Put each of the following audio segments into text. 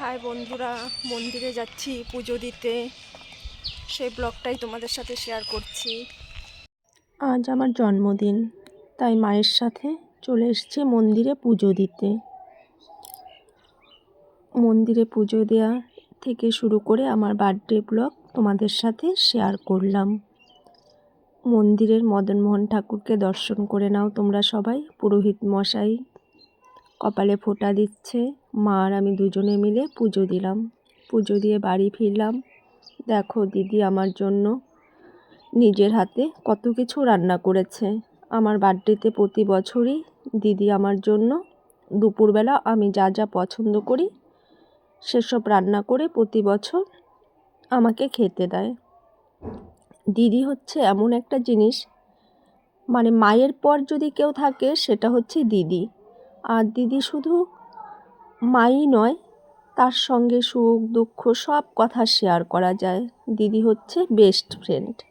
High বন্ধুরা, মন্দিরে যাচ্ছি, পুজো দিতে। সেই ব্লগটাই তোমাদের সাথে শেয়ার করছি। আজ আমার জন্মদিন, তাই মায়ের সাথে চলে এসেছি মন্দিরে পুজো দিতে। মন্দিরে পুজো দেওয়া থেকে শুরু করে আমার বার্থডে ব্লগ তোমাদের সাথে শেয়ার করলাম। মন্দিরের মদনমোহন ঠাকুরকে দর্শন করে নাও তোমরা সবাই, পুরোহিত মশাই। কপালে ফোঁটা দিচ্ছে। মা আর আমি দুজনে মিলে পুজো দিলাম। পুজো দিয়ে বাড়ি ফিরলাম। দেখো, দিদি আমার জন্য নিজের হাতে কত কিছু রান্না করেছে। আমার বার্থডেতে প্রতি বছরই দিদি আমার জন্য দুপুরবেলা আমি যা যা পছন্দ করি, সেসব রান্না করে প্রতি বছর আমাকে খেতে দেয়। দিদি হচ্ছে এমন একটা জিনিস মানে মায়ের পর যদি কেউ থাকে, সেটা হচ্ছে দিদি। আর দিদি শুধু মাই নয়, তার সঙ্গে সুখ, দুঃখ, সব কথা শেয়ার করা যায়। দিদি হচ্ছে বেস্ট ফ্রেন্ড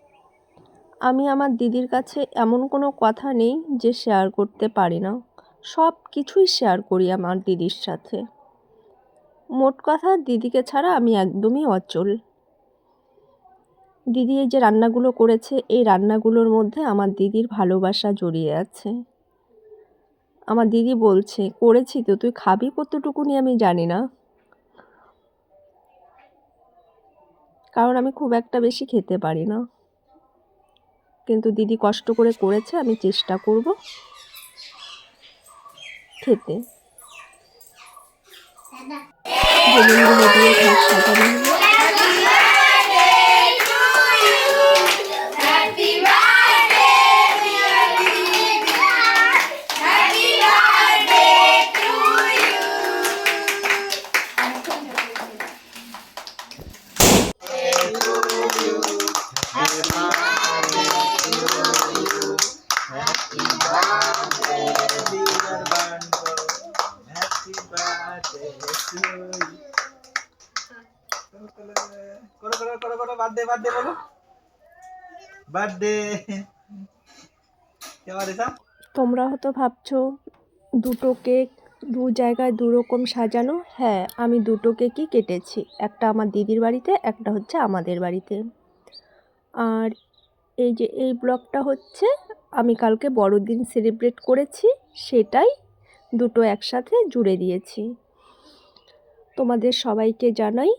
আমি আমার দিদির কাছে এমন কোনো কথা নেই যে শেয়ার করতে পারি না। সব কিছুই শেয়ার করি আমার দিদির সাথে। মোট কথা, দিদিকে ছাড়া আমি একদমই অচল। দিদি এই যে রান্নাগুলো করেছে, এই রান্নাগুলোর মধ্যে আমার দিদির ভালোবাসা জড়িয়ে আছে। আমার দিদি বলছে, করেছি তো, তুই খাবি কতটুকুনি আমি জানি না। কারণ আমি খুব একটা বেশি খেতে পারি না। কিন্তু দিদি কষ্ট করে করেছে, আমি চেষ্টা করব খেতে। দিয়ে তোমরা হয়তো ভাবছ, দুটো কেক দু জায়গায় দু রকম সাজানো। হ্যাঁ আমি দুটো কেকই কেটেছি। একটা আমার দিদির বাড়িতে, একটা হচ্ছে আমাদের বাড়িতে। আর এই যে এই ব্লগটা হচ্ছে আমি কালকে বড়দিন সেলিব্রেট করেছি, সেটাই দুটো একসাথে জুড়ে দিয়েছি। তোমাদের সবাইকে জানাই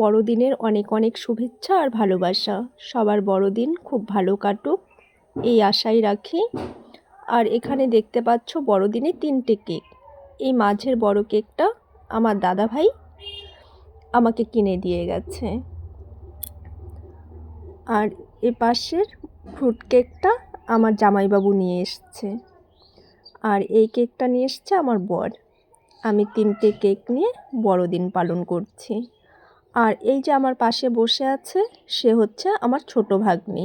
বড়দিনের অনেক অনেক শুভেচ্ছা আর ভালোবাসা। সবার বড়দিন খুব ভালো কাটুক, এই আশাই রাখি। আর এখানে দেখতে পাচ্ছ বড়দিনে তিনটে কেক। এই মাঝের বড় কেকটা আমার দাদা ভাই আমাকে কিনে দিয়ে গেছে। আর এ পাশের ফ্রুট কেকটা আমার জামাইবাবু নিয়ে এসছে। আর এই কেকটা নিয়ে এসছে আমার বর। আমি তিনটে কেক নিয়ে বড়দিন পালন করছি। আর এই যে আমার পাশে বসে আছে, সে হচ্ছে আমার ছোট ভাগ্নি।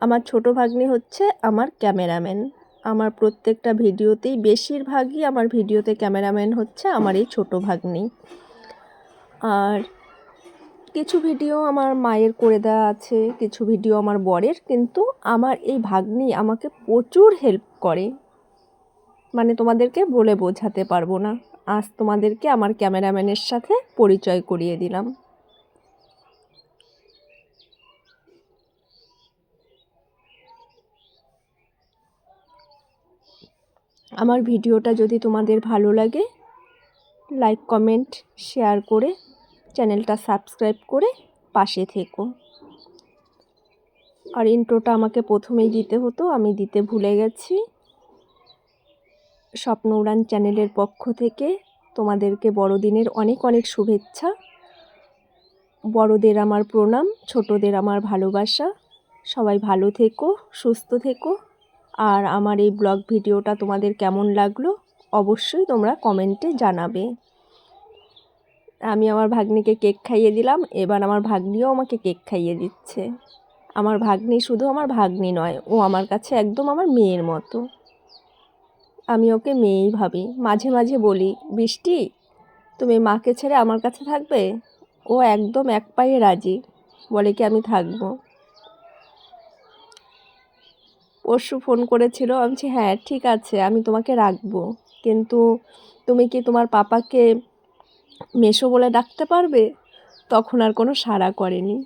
আমার ছোট ভাগ্নি হচ্ছে আমার ক্যামেরাম্যান। আমার প্রত্যেকটা ভিডিওতেই বেশিরভাগই আমার ভিডিওতে ক্যামেরাম্যান হচ্ছে আমার এই ছোট ভাগ্নি। আর কিছু ভিডিও আমার মায়ের করে দেওয়া আছে, কিছু ভিডিও আমার বরের, কিন্তু আমার এই ভাগ্নি আমাকে প্রচুর হেল্প করে। মানে তোমাদেরকে বলে বোঝাতে পারব না। আজ তোমাদেরকে আমার ক্যামেরাম্যানের সাথে পরিচয় করিয়ে দিলাম। আমার ভিডিওটা যদি তোমাদের ভালো লাগে লাইক কমেন্ট শেয়ার করে চ্যানেলটা সাবস্ক্রাইব করে পাশে থেকো। আর ইন্ট্রোটা আমাকে প্রথমেই দিতে হতো, আমি দিতে ভুলে গেছি। স্বপ্ন উড়ান চ্যানেলের পক্ষ থেকে তোমাদেরকে বড়দিনের অনেক অনেক শুভেচ্ছা। বড়দের আমার প্রণাম, ছোটদের আমার ভালোবাসা। সবাই ভালো থেকো, সুস্থ থেকো। আর আমার এই ব্লগ ভিডিওটা তোমাদের কেমন লাগল, অবশ্যই তোমরা কমেন্টে জানাবে। আমি আমার ভাগ্নিকে কেক খাইয়ে দিলাম, এবার আমার ভাগ্নিও আমাকে কেক খাইয়ে দিচ্ছে। আমার ভাগ্নি শুধু আমার ভাগ্নি নয়, ও আমার কাছে একদম আমার মেয়ের মতো। আমি ওকে মেয়েই ভাবি। মাঝে মাঝে বলি, বৃষ্টি, তুমি মাকে ছেড়ে আমার কাছে থাকবে? ও একদম এক পায়ে রাজি। বলে কি আমি থাকব? পরশু ফোন করেছিল, আমি হ্যাঁ ঠিক আছে, আমি তোমাকে রাখব। কিন্তু তুমি কি তোমার পাপাকে মেশো বলে ডাকতে পারবে? তখন আর কোনো সাড়া করেনি।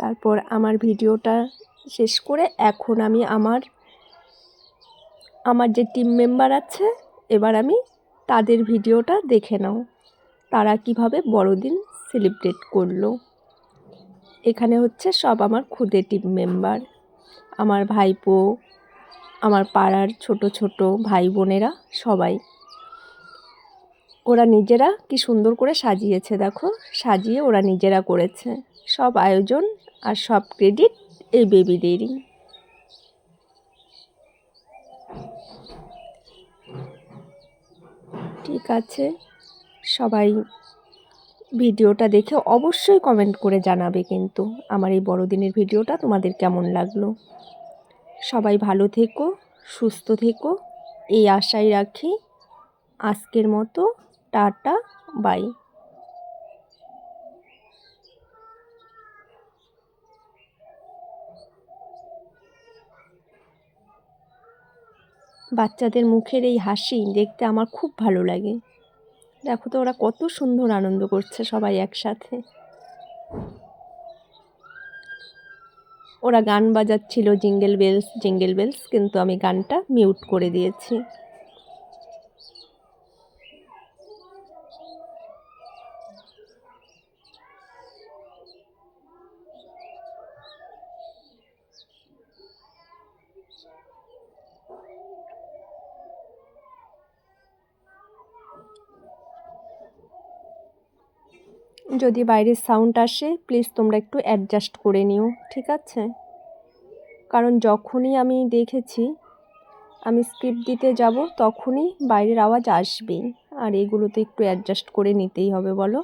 তারপর আমার ভিডিওটা শেষ করে এখন আমি আমার আমার যে টিম মেম্বার আছে, এবার আমি তাদের ভিডিওটা দেখে নাও। তারা কীভাবে বড়দিন সেলিব্রেট করল। এখানে হচ্ছে সব আমার খুদে টিম মেম্বার আমার ভাইপো, আমার পাড়ার ছোট ছোট ভাই বোনেরা সবাই। ওরা নিজেরা কি সুন্দর করে সাজিয়েছে দেখো, সাজিয়ে ওরা নিজেরা করেছে। সব আয়োজন আর সব ক্রেডিট এই বেবিদেরই ঠিক আছে, সবাই ভিডিওটা দেখে অবশ্যই কমেন্ট করে জানাবে কিন্তু আমার এই বড়দিনের ভিডিওটা তোমাদের কেমন লাগল? সবাই ভালো থেকো, সুস্থ থেকো, এই আশাই রাখি। আজকের মতো, টাটা বাই বাচ্চাদের মুখের এই হাসি দেখতে আমার খুব ভালো লাগে। দেখো তো, ওরা কত সুন্দর আনন্দ করছে সবাই একসাথে। ওরা গান বাজাচ্ছিল জিঙ্গেল বেলস জিঙ্গেল বেলস কিন্তু আমি গানটা মিউট করে দিয়েছি। যদি বাইরের সাউন্ড আসে প্লিজ তোমরা একটু অ্যাডজাস্ট করে নিও, ঠিক আছে? কারণ যখনই আমি দেখেছি, আমি স্ক্রিপ্ট দিতে যাব, তখনই বাইরের আওয়াজ আসবেই। আর এগুলো তো একটু অ্যাডজাস্ট করে নিতেই হবে, বলো?